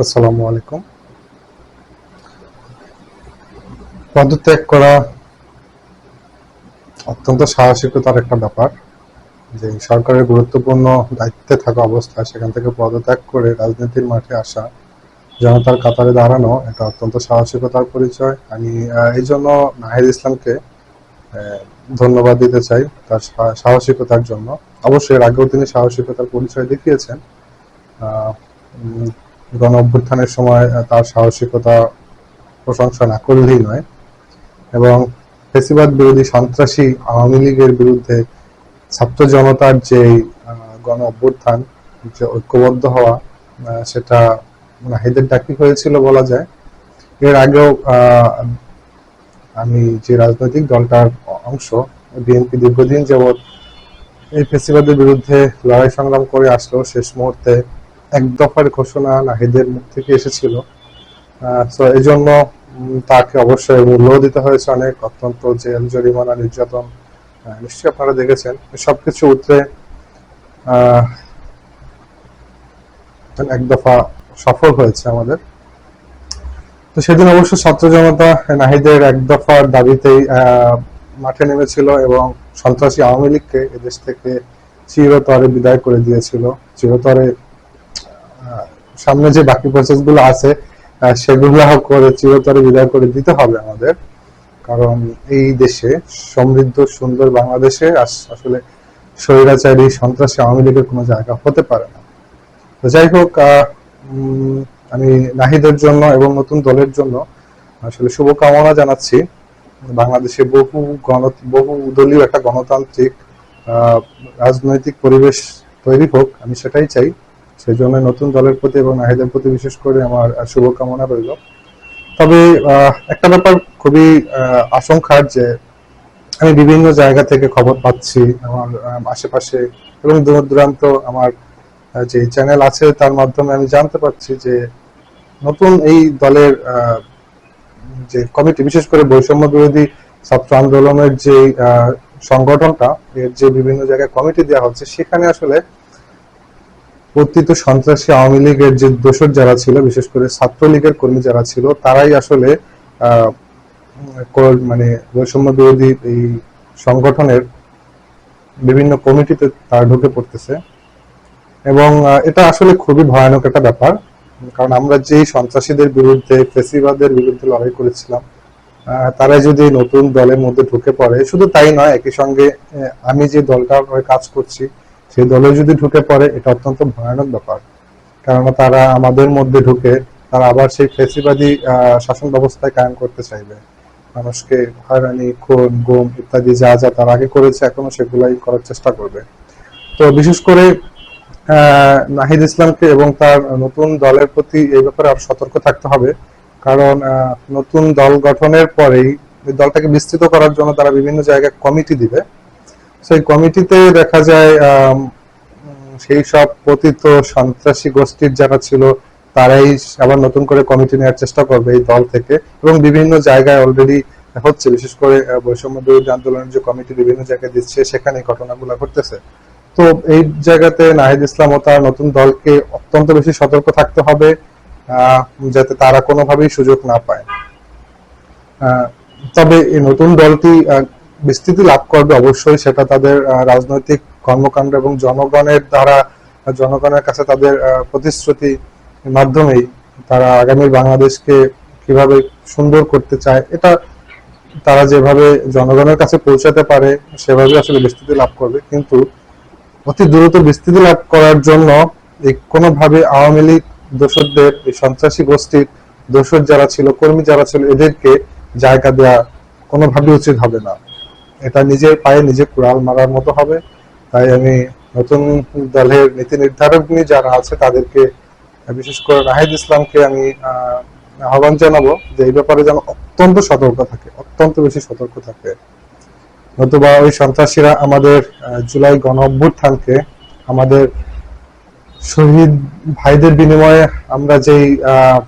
আসসালামু আলাইকুম। পদত্যাগ করা অত্যন্ত সাহসিকতার একটা ব্যাপার। যে সরকারের গুরুত্বপূর্ণ দায়িত্বে থাকা অবস্থায় সেখান থেকে পদত্যাগ করে রাজনীতির মাঠে আসা, জনতার কাতারে দাঁড়ানো, এটা অত্যন্ত সাহসিকতার পরিচয়। আমি এই জন্য নাহিদ ইসলামকে ধন্যবাদ দিতে চাই তার সাহসিকতার জন্য। অবশ্যই এর আগেও তিনি সাহসিকতার পরিচয় দেখিয়েছেন। গণ অভ্যুত্থানের সময় তার সাহসিকতা, প্রশংসা না করলেই নয় এবং ফেসিবাদ বিরোধী সন্ত্রাসী আওয়ামী লীগের বিরুদ্ধে ছাত্র জনতার যে গণ অভ্যুত্থান যে ঐক্যবদ্ধ হওয়া সেটা নাহিদের ডাকি হয়েছিল বলা যায়। এর আগেও আমি যে রাজনৈতিক দলটার অংশ, বিএনপি দীর্ঘদিন যাবৎ এই ফেসিবাদের বিরুদ্ধে লড়াই সংগ্রাম করে আসলো, শেষ মুহূর্তে এক দফার ঘোষণা নাহিদের মুখ থেকে এসেছিল। তো এই জন্য তাকে অবশ্যই মূল্য দিতে হয়েছে অনেক অত্যন্ত জেল জরিমানা নির্যাতন নিশ্চয়ই আপনারা দেখেছেন। সবকিছু উঠে আহ, এক দফা সফল হয়েছে আমাদের। তো সেদিন অবশ্য ছাত্র জনতা নাহিদের এক দফার দাবিতেই মাঠে নেমেছিল এবং সন্ত্রাসী আওয়ামী লীগকে এদেশ থেকে চিরতরে বিদায় করে দিয়েছিল। চিরতরে সামনে যে বাকি প্রসেসগুলো আছে সেগুলো করে চিরতরে বিদায় করে দিতে হবে আমাদের। কারণ এই দেশে সমৃদ্ধ, সুন্দর বাংলাদেশে আস- আসলে স্বৈরাচারী, সন্ত্রাসী আওয়ামী লীগের কোনো জায়গা হতে পারে না। তো যাই হোক আমি নাহিদের জন্য এবং নতুন দলের জন্য আসলে শুভকামনা জানাচ্ছি। বাংলাদেশে বহু গণ, বহু দলীয় একটা গণতান্ত্রিক রাজনৈতিক পরিবেশ তৈরি হোক, আমি সেটাই চাই। সেই জন্য নতুন দলের প্রতি এবং নাহিদের প্রতি বিশেষ করে আমার শুভকামনা রইল। তবে একটা ব্যাপার খুবই আশঙ্কার যে আমি বিভিন্ন জায়গা থেকে খবর পাচ্ছি, আমার আশেপাশে এবং দূর দূরান্ত আমার যে চ্যানেল আছে তার মাধ্যমে আমি জানতে পারছি যে নতুন এই দলের যে কমিটি, বিশেষ করে বৈষম্য বিরোধী ছাত্র আন্দোলনের যে সংগঠনটা, এর যে বিভিন্ন জায়গায় কমিটি দেওয়া হচ্ছে, সেখানে আসলে কর্তৃত সন্ত্রাসী আওয়ামী লীগের যে দোষর যারা ছিল, বিশেষ করে ছাত্রলীগের কর্মী যারা ছিল, তারাই আসলে মানে বৈষম্য বিরোধী এই সংগঠনের বিভিন্ন কমিটিতে তারা ঢুকে পড়তেছে। এবং এটা আসলে খুবই ভয়ানক একটা ব্যাপার, কারণ আমরা যেই সন্ত্রাসীদের বিরুদ্ধে, ফেসিবাদের বিরুদ্ধে লড়াই করেছিলাম তারা যদি নতুন দলের মধ্যে ঢুকে পড়ে, শুধু তাই নয়, একই সঙ্গে আমি যে দলটার হয়ে কাজ করছি সেই দলে যদি ঢুকে পড়ে, এটা অত্যন্ত ভয়ানক ব্যাপার। কেননা তারা আমাদের মধ্যে ঢুকে, তারা আবার সেই ফেসিবাদী শাসন ব্যবস্থায় কায়েম করতে চাইবে। মানুষকে হয়রানি, খুন, গুম ইত্যাদি যা যা তার আগে করেছে, এখনও সেগুলাই করার চেষ্টা করবে। তো বিশেষ করে নাহিদ ইসলামকে এবং তার নতুন দলের প্রতি এই ব্যাপারে আরও সতর্ক থাকতে হবে। কারণ নতুন দল গঠনের পরেই দলটাকে বিস্তৃত করার জন্য তারা বিভিন্ন জায়গায় কমিটি দিবে। সেই কমিটিতে দেখা যায় সেই সব পতিত সন্ত্রাসী গোষ্ঠীর যারা ছিল, তারাই আবার নতুন করে কমিটি নেওয়ার চেষ্টা করবে এই দল থেকে। এবং বিভিন্ন জায়গায় অলরেডি হচ্ছে, বিশেষ করে বৈষম্য বিরোধী আন্দোলনের যে কমিটি বিভিন্ন জায়গায় দিচ্ছে, সেখানে ঘটনাগুলো ঘটতেছে। তো এই জায়গাতে নাহিদ ইসলাম ও তার নতুন দলকে অত্যন্ত বেশি সতর্ক থাকতে হবে যাতে তারা কোনোভাবেই সুযোগ না পায়। তবে এই নতুন দলটি বিস্তৃতি লাভ করবে অবশ্যই, সেটা তাদের রাজনৈতিক কর্মকাণ্ড এবং জনগণের দ্বারা, জনগণের কাছে তাদের প্রতিশ্রুতি মাধ্যমেই তারা আগামী বাংলাদেশকে কীভাবে সুন্দর করতে চায়, এটা তারা যেভাবে জনগণের কাছে পৌঁছাতে পারে, সেভাবে আসলে বিস্তৃতি লাভ করবে। কিন্তু অতি দ্রুত বিস্তৃতি লাভ করার জন্য কোনোভাবে আওয়ামী লীগ দোষরদের, এই সন্ত্রাসী গোষ্ঠীর দোষর যারা ছিল, কর্মী যারা ছিল, এদেরকে জায়গা দেওয়া কোনোভাবে উচিত হবে না। এটা নিজের পায়ে নিজে কুড়াল মারার মতো হবে। তাই আমি নতুন দলের নীতি নির্ধারক নিয়ে যারা আছে তাদেরকে বিশেষ করে নাহিদ ইসলামকে আমি আহ্বান জানাব যে এই ব্যাপারে যেন অত্যন্ত সতর্ক থাকে অত্যন্ত বেশি সতর্ক থাকে। নতুবা ওই সন্ত্রাসীরা আমাদের জুলাই গণ অভ্যুত্থানকে আমাদের শহীদ ভাইদের বিনিময়ে আমরা যেই আহ,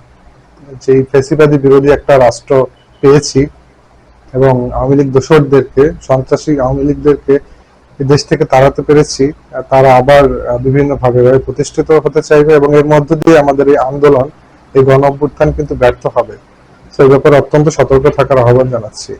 যেই ফেসিবাদী বিরোধী একটা রাষ্ট্র পেয়েছি এবং আওয়ামী লীগ দোষরদেরকে, সন্ত্রাসী আওয়ামী লীগদেরকে দেশ থেকে তাড়াতে পেরেছি। তারা আবার বিভিন্ন ভাবে প্রতিষ্ঠিত হতে চাইবে এবং এর মধ্য দিয়ে আমাদের এই আন্দোলন, এই গণ অভ্যুত্থান কিন্তু ব্যর্থ হবে। সেই ব্যাপারে অত্যন্ত সতর্ক থাকার আহ্বান জানাচ্ছি।